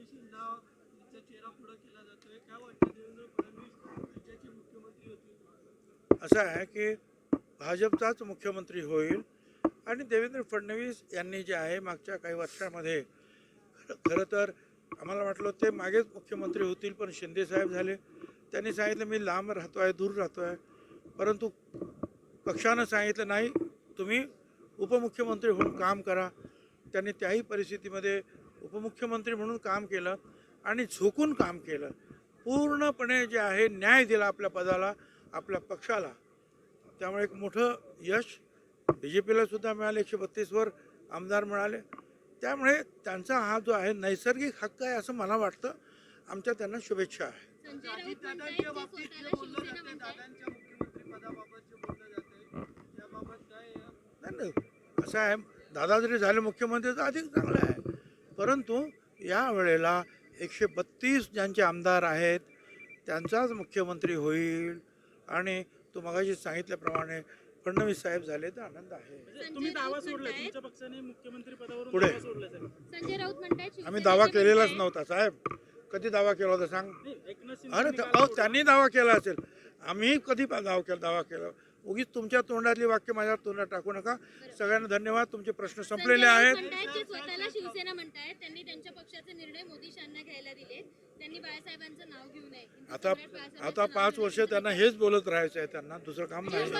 चौकशींना त्यांचा चेहरा पुढे केला जातोय. काय वाटतं देवेंद्र फडणवीस राज्याचे मुख्यमंत्री होतील? असं आहे की भाजपचाच मुख्यमंत्री होईल आणि देवेंद्र फडणवीस यांनी जे आहे मागच्या काही वर्षामध्ये खरं खरं तर आम्हाला वाटलं ते मागेच मुख्यमंत्री होतील पण शिंदे साहेब झाले. त्यांनी सांगितलं मी लांब राहतो आहे दूर राहतो आहे परंतु पक्षानं सांगितलं नाही तुम्ही उपमुख्यमंत्री होऊन काम करा. त्यांनी त्याही परिस्थितीमध्ये उपमुख्यमंत्री म्हणून काम केलं आणि झोकून काम केलं. पूर्णपणे जे आहे न्याय दिला आपल्या पदाला आपल्या पक्षाला. त्यामुळे एक मोठं यश बी जे पीला सुद्धा मिळालं. एकशे बत्तीसवर आमदार मिळाले. त्यामुळे त्यांचा हा जो आहे नैसर्गिक हक्क आहे असं मला वाटतं. आमच्या त्यांना शुभेच्छा आहे. नाही. असं आहे. दादा जरी झाले मुख्यमंत्री तर अधिक चांगलं आहे. परंतु या वेळेला एकशे बत्तीस ज्यांचे आमदार आहेत त्यांचाच मुख्यमंत्री होईल. आणि तो मगाशी सांगितल्याप्रमाणे फडणवीस साहेब झाले तर आनंद आहे. म्हणजे तुम्ही दावा म्हणतायत- तुमच्या पक्षाने मुख्यमंत्री पदावरून पुढे. दावा सोडलाय साहेब. संजय राऊत म्हणतायत आम्ही दावा केलेलाच नव्हता साहेब. कधी दावा केला होता सांग? अरे सोडलं. त्यांनी दावा केला असेल. आम्ही कधी पा- दावा केला दावा केला? उगीच तुमच्या तोंडातली वाक्य माझ्या तोंडात टाकू नका. सगळ्यांना धन्यवाद. तुमचे प्रश्न संपलेले आहेत. स्वतःला शिवसेना म्हणतायत. त्यांनी त्यांच्या पक्षाचे निर्णय मोदी शांना घ्यायला दिले त्यांनी बाळासाहेबांचं नाव घेऊ नये. आता आता पाच वर्ष त्यांना हेच बोलत राहायचं आहे त्यांना. दुसरं काम नाही.